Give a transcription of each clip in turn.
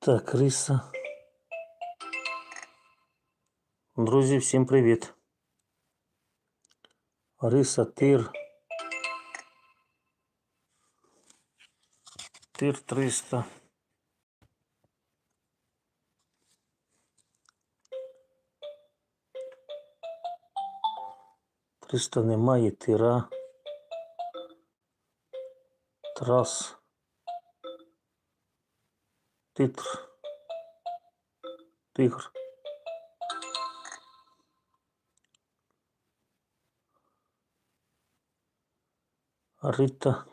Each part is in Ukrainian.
Так, риса. Друзі, всім привіт. Риса тир. Тир 300. Триста немає тира. Трас. Титр. Тигр. Рита.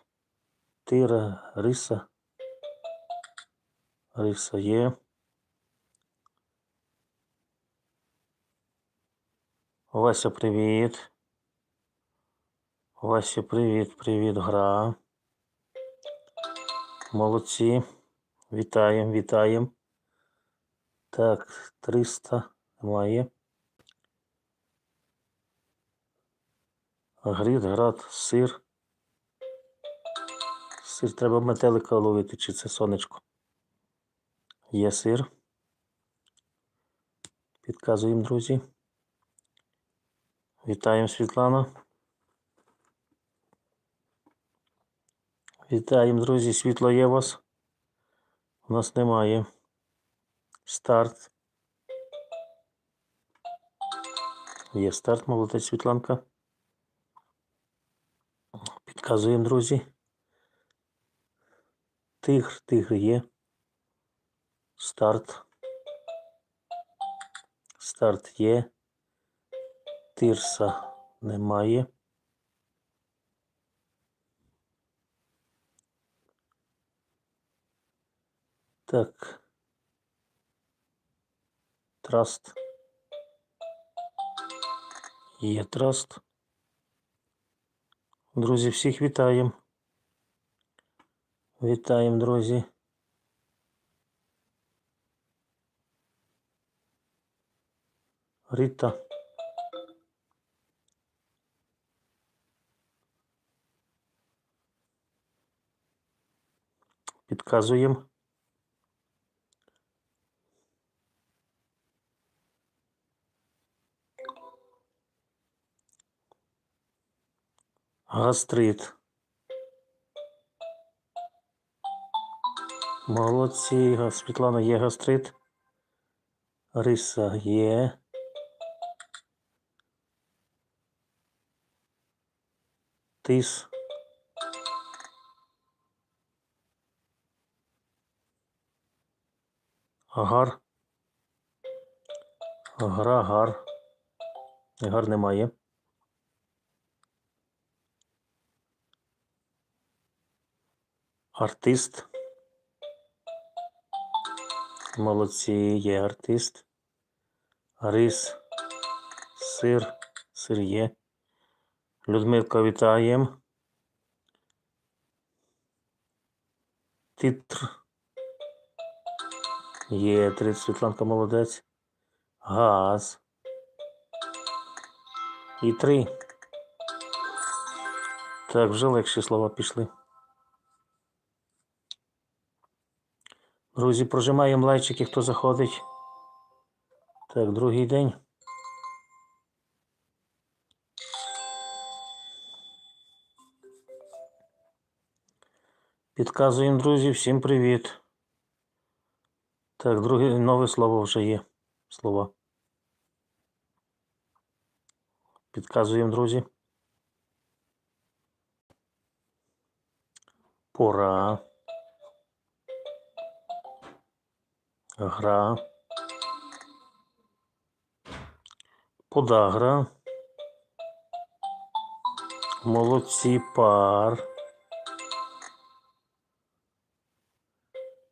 Тира. Риса. Риса є. Вася, привіт. Вася, привіт, привіт, гра. Молодці. Вітаємо, вітаємо. Так, 300 немає. Грід, град, сир. Сир треба метелика ловити, чи це сонечко. Є сир. Підказуємо, друзі. Вітаємо, Світлана. Вітаємо, друзі. Світло є у вас? У нас немає. Старт. Є старт, молодець Світланка. Підказуємо, друзі. Тигр, тигр є. Старт. Старт є. Тирса немає. Так. Траст. Є траст. Друзі, всіх вітаємо. Вітаємо, друзі. Рита. Підказуємо. Гастрит. Молодці. Світлана є гастрит. Риса є. Тис. Агар. Гра, гар. Гар немає. Артист. Молодці, є артист. Рис. Сир. Сир є. Людмилка, вітаємо. Титр. Є, три Світланка молодець. Газ. І три. Так, вже легші слова пішли. Друзі, прожимаємо лайчики, хто заходить. Так, другий день. Підказуємо, друзі, всім привіт. Так, друге нове слово вже є. Слова. Підказуємо, друзі. Пора. Гра. Подагра. Молодці пар.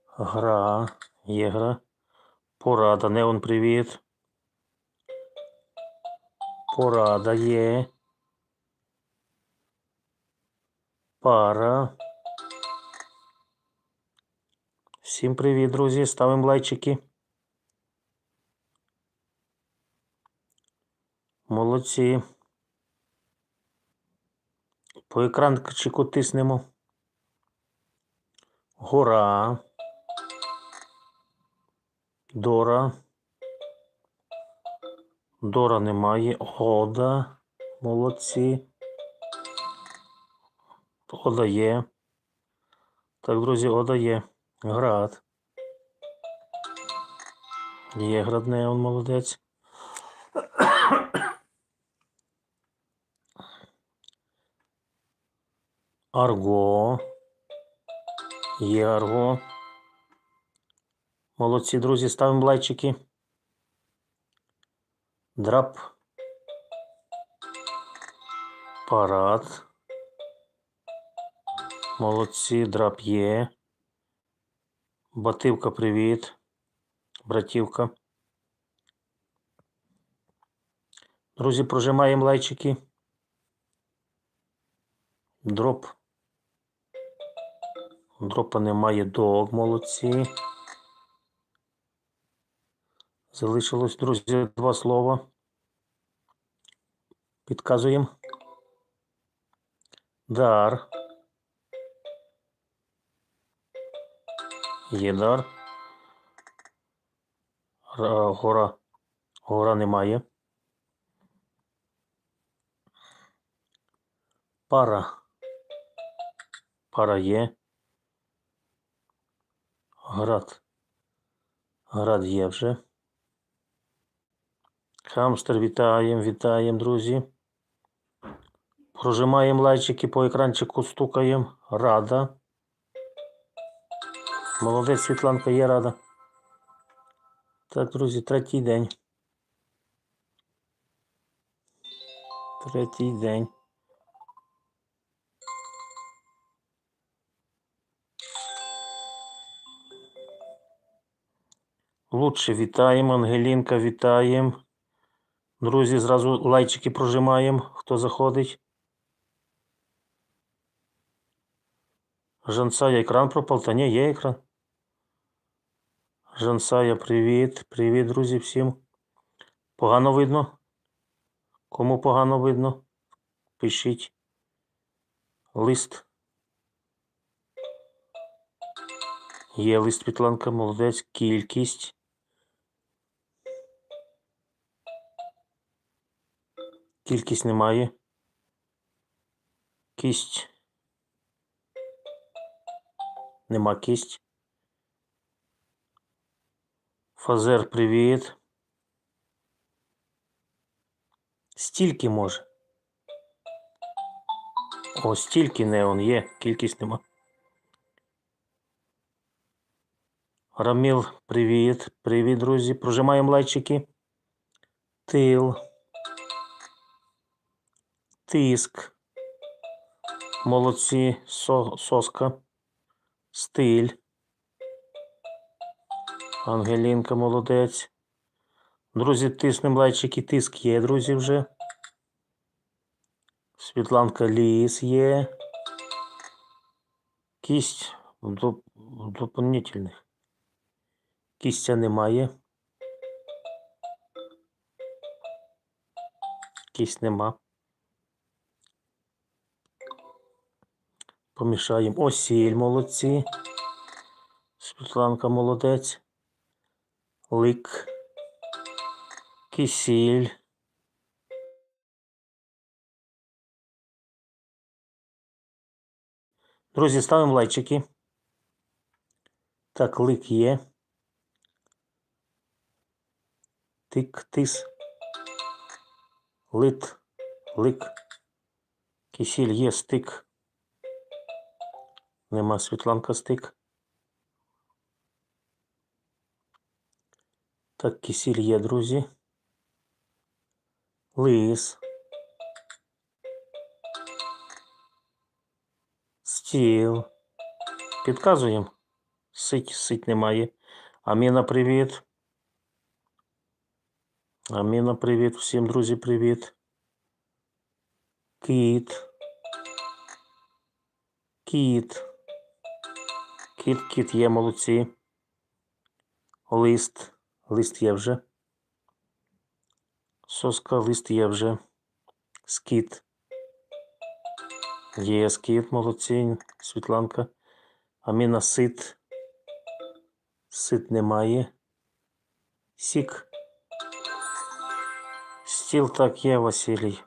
Гра. Є гра. Порада. Неон, привіт. Порада є. Пара. Всім привіт, друзі. Ставимо лайчики. Молодці. По екранчику тиснемо. Гора. Дора. Дора немає. Ода. Молодці. Ода є. Так, друзі, Ода є. Град. Є градне, он молодець. Арго. Є Арго. Молодці, друзі, ставимо лайчики. Драп. Парад. Молодці, драп є. Бативка, привіт. Братівка. Друзі, прожимаємо лайчики. Дроп. Дропа немає дог, молодці. Залишилось, друзі, два слова. Підказуємо. Дар. Є дар. Ра- Гора. Гора немає. Пара. Пара є. Град. Град є вже. Хамстер вітаємо, вітаємо, друзі. Прожимаємо лайчики по екранчику, стукаємо. Рада. Молодець Світланка є рада. Так, друзі, третій день. Третій день. Лучше вітаємо, Ангелінка, вітаємо. Друзі, зразу лайчики прожимаємо, хто заходить. Жансая екран пропав, та ні, є екран. Жансая, привіт. Привіт, друзі, всім. Погано видно? Кому погано видно? Пишіть. Лист. Є лист Світланка, молодець. Кількість. Кількість немає. Кість. Нема кість. Фазер, привіт. Стільки може. О, стільки неон є, кількість нема. Раміл, привіт. Привіт, друзі. Прожимаємо лайчики. Тил. Тиск. Молодці. Со, соска. Стиль. Ангелінка молодець. Друзі, тиснемо лайчики. Тиск є, друзі, вже. Світланка ліс є. Кість доп- доповнительних. Кістя немає. Кість нема. Помішаємо. Осіль молодці. Світланка молодець. Лик. Кисіль. Друзі, ставимо лайчики. Так, лик є. Тик, тис. Лит. Лик. Кисіль є стик. Нема Світланка стик. Так, кисіль є, друзі. Лис. Стіл. Підказуємо. Сить, сить немає. Аміна, привіт. Аміна, привіт. Всім, друзі, привіт. Кіт. Кіт. Кіт, кіт є, молодці. Лист. Лист є вже. Соска, лист є вже. Скіт. Є скіт, молодці. Світланка. Аміна сит. Сит немає. Сік. Стіл так є, Василій.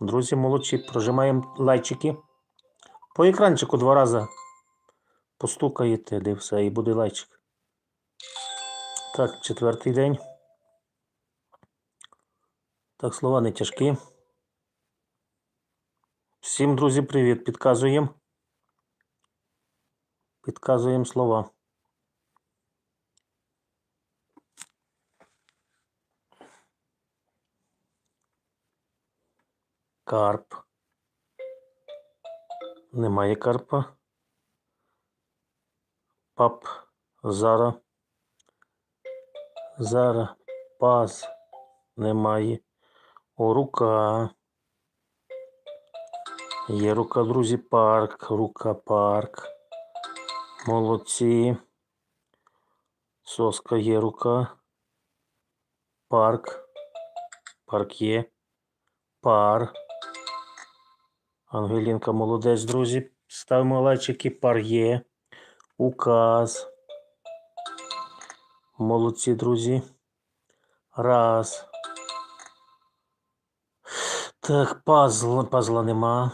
Друзі, молодші, прожимаємо лайчики. По екранчику два рази постукаєте, де все, і буде лайчик. Так, четвертий день. Так, слова не тяжкі. Всім, друзі, привіт. Підказуємо. Підказуємо слова. Карп. Немає карпа. Пап. Зара. Зара. Паз. Немає. О, рука. Є рука, друзі, парк. Рука, парк. Молодці. Соска є рука. Парк. Парк є. Пар. Ангелінка молодець, друзі. Ставимо лайчики. Пар є. Указ. Молодці, друзі. Раз. Так, пазл, пазла нема.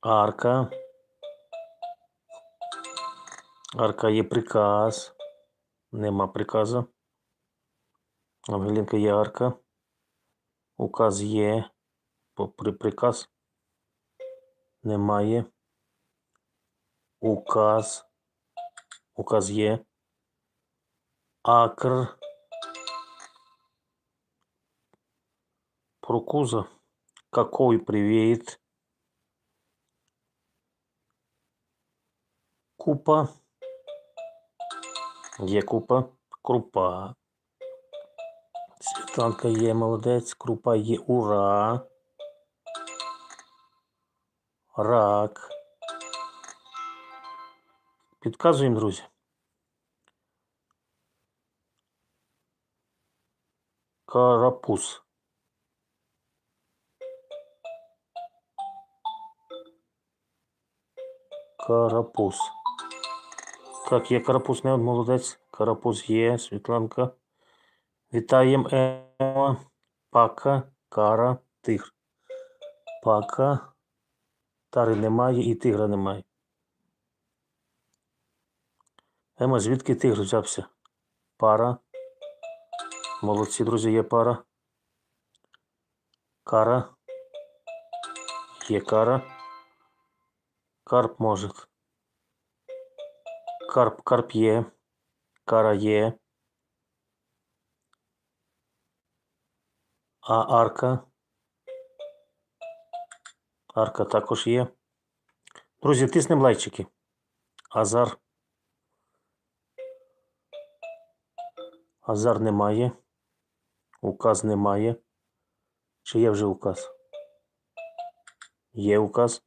Арка. Арка є приказ. Нема приказу. Ангелінка є арка. Указ є. Попри приказ. Немає. Указ. Указ є. Акр. Прокуза. Какой привет. Купа. Є купа. Крупа. Світланка є молодець. Крупа є ура. Рак. Підказуємо, друзі. Карапуз. Карапуз. Так, є карапуз, не молодець. Карапуз є, Світланка. Вітаємо Ема. Пака, кара, тигр. Пака. Тари немає і тигра немає. Ема, звідки тигр взявся? Пара. Молодці, друзі, є пара. Кара. Є кара. Карп може. Карп, карп є. Кара є. А арка. Арка також є. Друзі, тиснемо лайчики. Азар. Азар немає. Указ немає. Чи є вже указ? Є указ.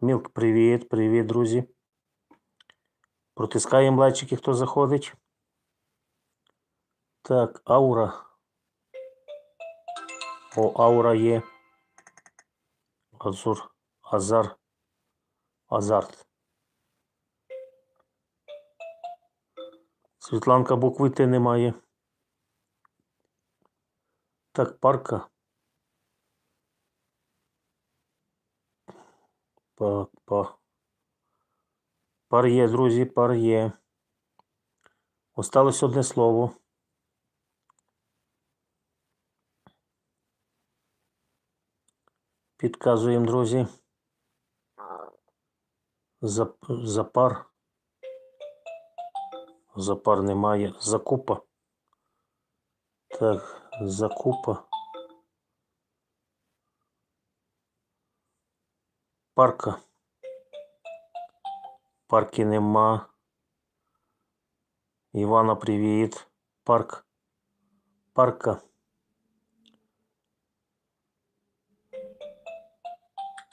Мілк, привіт, привіт, друзі. Протискаємо лайчики, хто заходить. Так, аура. О, аура є. Азур, азар, азарт. Світланка букви Т немає. Так, парка. Па, па. Пар є, друзі, пар є. Осталось одне слово. Підказуємо, друзі. За, запар. Запар немає. Закупа. Так, закупа. Парка. Парки нема. Івана, привіт. Парк. Парка.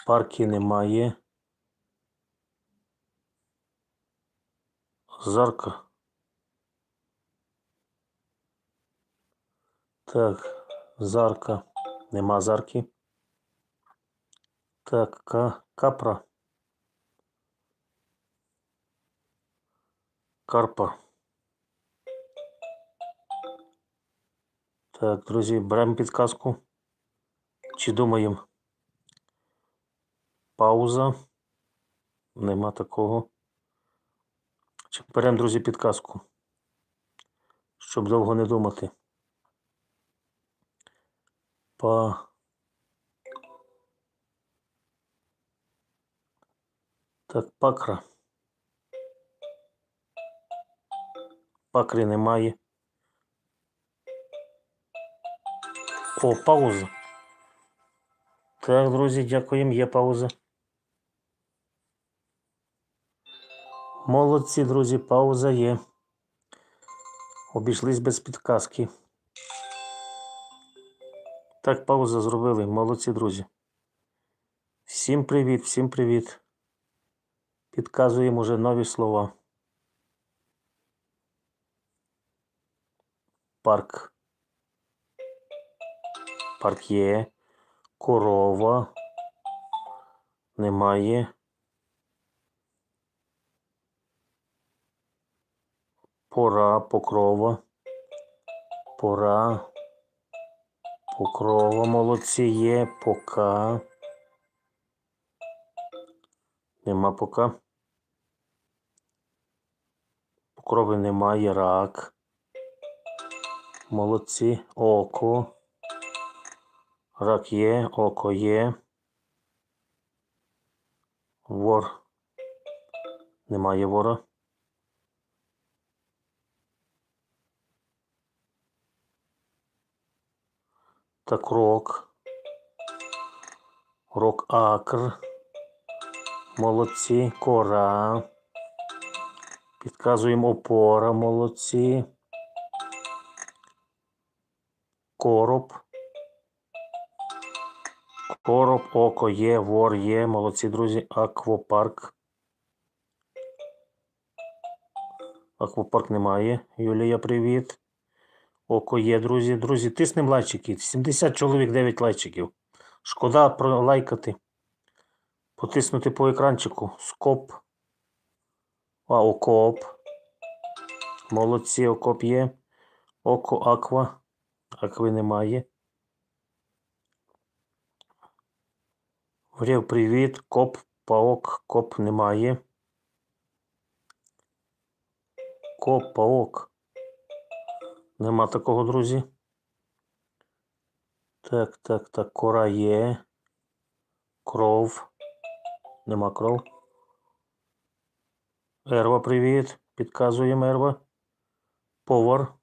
Парки немає. Зарка. Так, зарка. Нема зарки. Так, ка, капра. Карпа. Так, друзі, беремо підказку. Чи думаємо? Пауза. Нема такого. Чи беремо, друзі, підказку? Щоб довго не думати. Па. Так, пакра. Пакри немає. О, пауза. Так, друзі, дякуємо. Є пауза. Молодці, друзі, пауза є. Обійшлись без підказки. Так, паузу зробили. Молодці, друзі. Всім привіт, всім привіт. Підказуємо вже нові слова. Парк. Парк є. Корова. Немає. Пора, покрова. Пора. Покрова молодці є. Пока. Нема пока. Покрови немає. Рак. Молодці. Око. Рак є, око є. Вор. Немає вора. Так, рок. Рок акр. Молодці. Кора. Підказуємо опора. Молодці. Короб. Короб, око є, вор є. Молодці, друзі. Аквапарк. Аквапарк немає. Юлія, привіт. Око є, друзі. Друзі, тиснемо лайчики. 70 чоловік, 9 лайчиків. Шкода пролайкати. Потиснути по екранчику. Скоп. А, окоп. Молодці, окоп є. Око аква. Акви немає. Врів, привіт. Коп, паок, коп немає. Коп, паок. Нема такого, друзі. Так, так, так, кора є. Кров. Нема кров. Ерва, привіт. Підказуємо Ерва. Повар.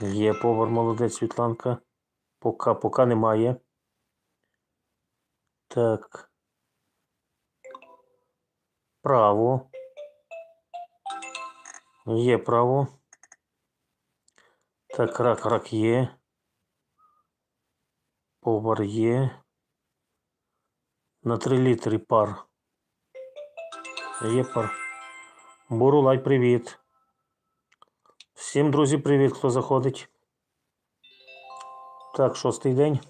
Є повар, молодець Світланка. Пока, пока немає. Так. Право. Є право. Так, рак, рак є. Повар є. На 3 літри пар. Є пар. Бурулай, привіт. Всім, друзі, привіт, хто заходить. Так, шостий день.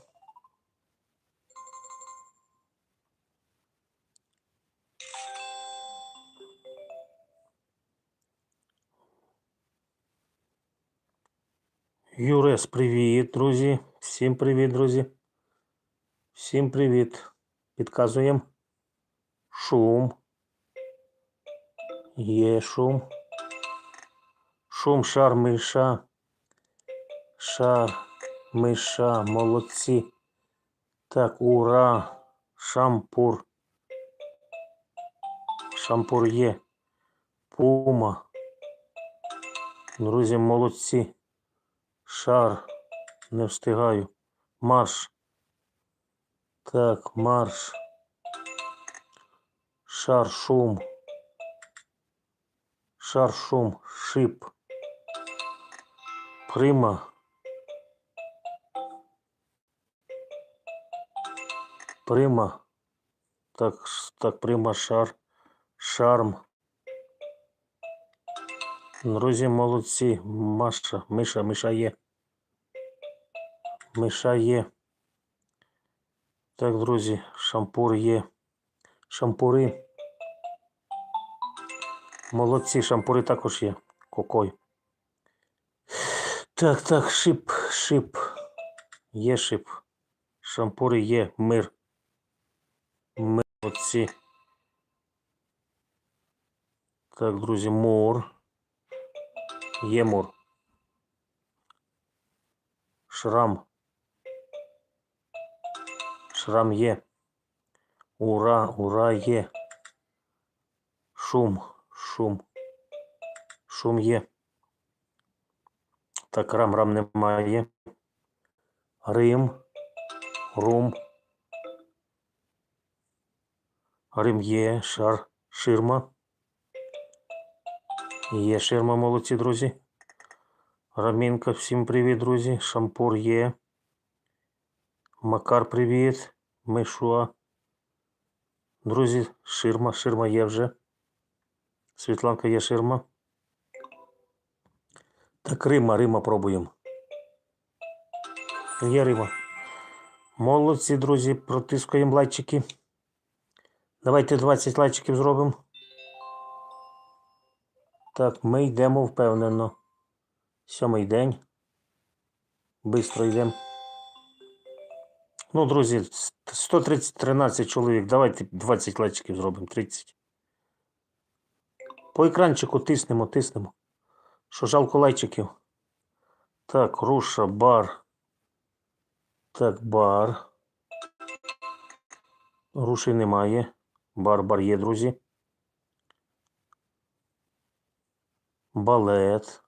Юрес, привіт, друзі. Всім привіт, друзі. Всім привіт. Підказуємо. Шум. Є шум. Шум, шар, миша. Шар, миша, молодці. Так, ура. Шампур. Шампур є. Пума. Друзі, молодці. Шар. Не встигаю. Марш. Так, марш. Шар, шум. Шар, шум, шип. Прима. Прима. Так, так, прима, шар. Шарм. Друзі, молодці. Маша, Миша, Миша є. Миша є. Так, друзі, шампур є. Шампури. Молодці, шампури також є. Кокой. Так, так, шип, шип. Є шип. Шампури є. Мир. Мир. Молодці. Так, друзі, мур. Є мур. Шрам. Шрам є. Ура, ура є. Шум, шум. Шум є. Так, рам, рам немає. Рим. Рум. Рим є. Шар. Ширма. Є ширма, молодці, друзі. Рамінка, всім привіт, друзі. Шампур є. Макар, привіт. Мишуа. Друзі, ширма, ширма є вже. Світланка є ширма. Так, Рима, Рима пробуємо. Є Рима. Молодці, друзі, протискуємо лайчики. Давайте 20 лайчиків зробимо. Так, ми йдемо впевнено. Сьомий день. Бистро йдемо. Ну, друзі, 130 13 чоловік. Давайте 20 лайчиків зробимо. 30. По екранчику тиснемо, тиснемо. Що жалко лайчиків. Так, руша, бар. Так, бар. Руші немає. Бар, бар є, друзі. Балет.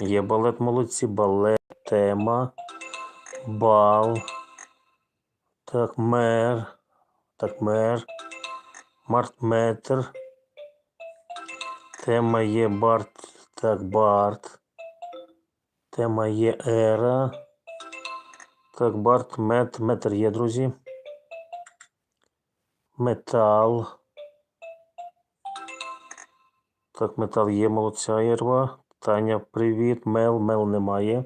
Є балет, молодці, балет, тема, бал. Так, мер. Так, мер. Мартметр. Тема є Барт. Так, Барт. Тема є Ера. Так, Барт, мет, метр є, друзі. Метал. Так, метал є, молодця Єрва. Таня, привіт. Мел, мел немає.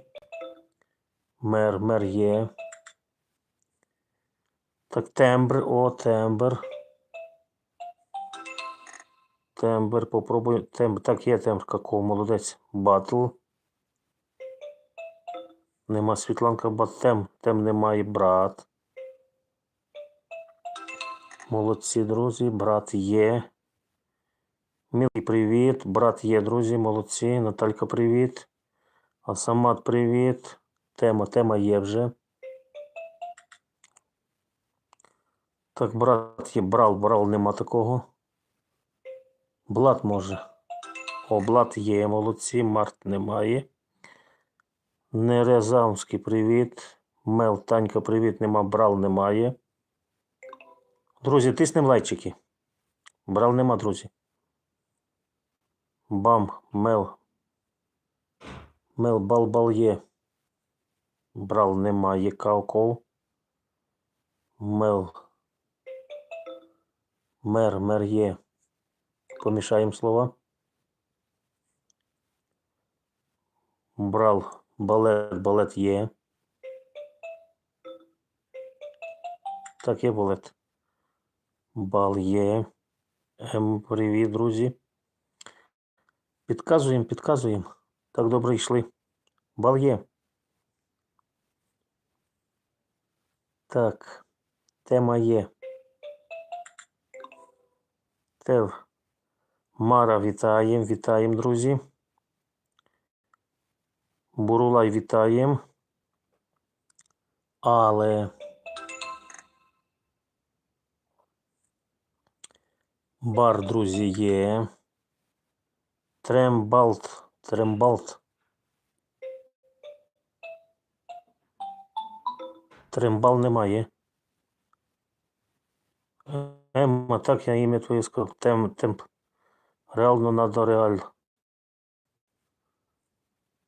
Мер, мер є. Так, тембр, о, тембр. Тембр, попробуй. Тембр. Так, є тембр, какого, молодець. Батл. Нема Світланка, бат тем. Тем немає брат. Молодці, друзі. Брат є. Мілий, привіт. Брат є, друзі, молодці. Наталька, привіт. Асамат, привіт. Тема, тема є вже. Так, брат є, брал, брал, нема такого. Блат може. О, блат є, молодці. Март немає. Нерезамський, привіт. Мел, Танька, привіт. Нема, брал немає. Друзі, тиснем лайчики. Брал нема, друзі. Бам, мел. Мел балбал є. Брал немає кауков. Мел. Мер, мер є. Помішаємо слова. Брал балет, балет є. Так, є балет. Бал є. Ем, привіт, друзі. Підказуємо, підказуємо. Так добре йшли. Бал є. Так. Тема є. Тев. Мара вітаємо, вітаємо, друзі. Бурулай вітаємо. Але. Бар, друзі, є. Трембалт. Трембалт. Трембал немає. Емма, так я ім'я твоє сказав. Тем, темп. Реально надо реально.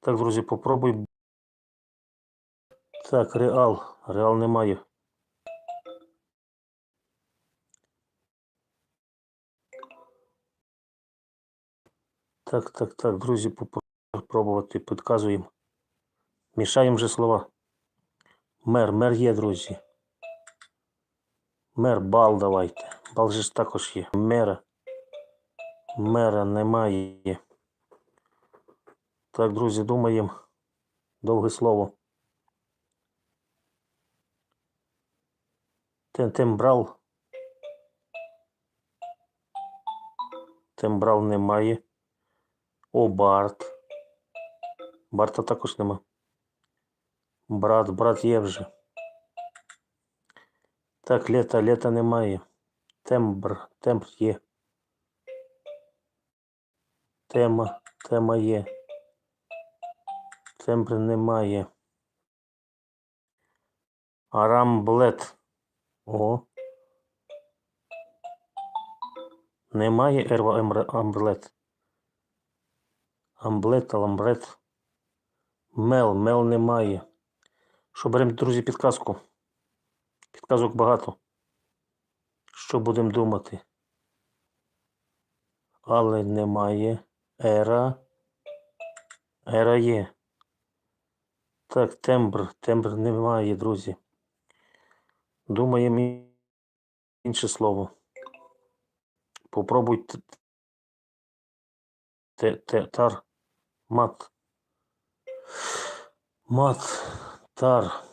Так, друзі, попробуй. Так, реал. Реал немає. Так, так, так, друзі, попробувати, підказуємо. Мішаємо вже слова. Мер, мер є, друзі. Мер, бал давайте. Бал же ж також є. Мера. Мера немає. Так, друзі, думаємо. Довге слово. Тем, тембрал. Тембрал немає. О, Барт. Барта також нема. Брат, брат є вже. Так, літа, літа немає. Тембр, тембр є. Тема, тема є. Тембр немає. Арамблет. О. Немає ерва амблет. Амблет, аламбрет. Мел, мел немає. Що беремо, друзі, підказку? Підказок багато. Що будемо думати? Але немає. Ера. Ера є. Так, тембр. Тембр немає, друзі. Думаємо інше слово. Попробуйте. Те, те, тар. Мат. Мат. Тар.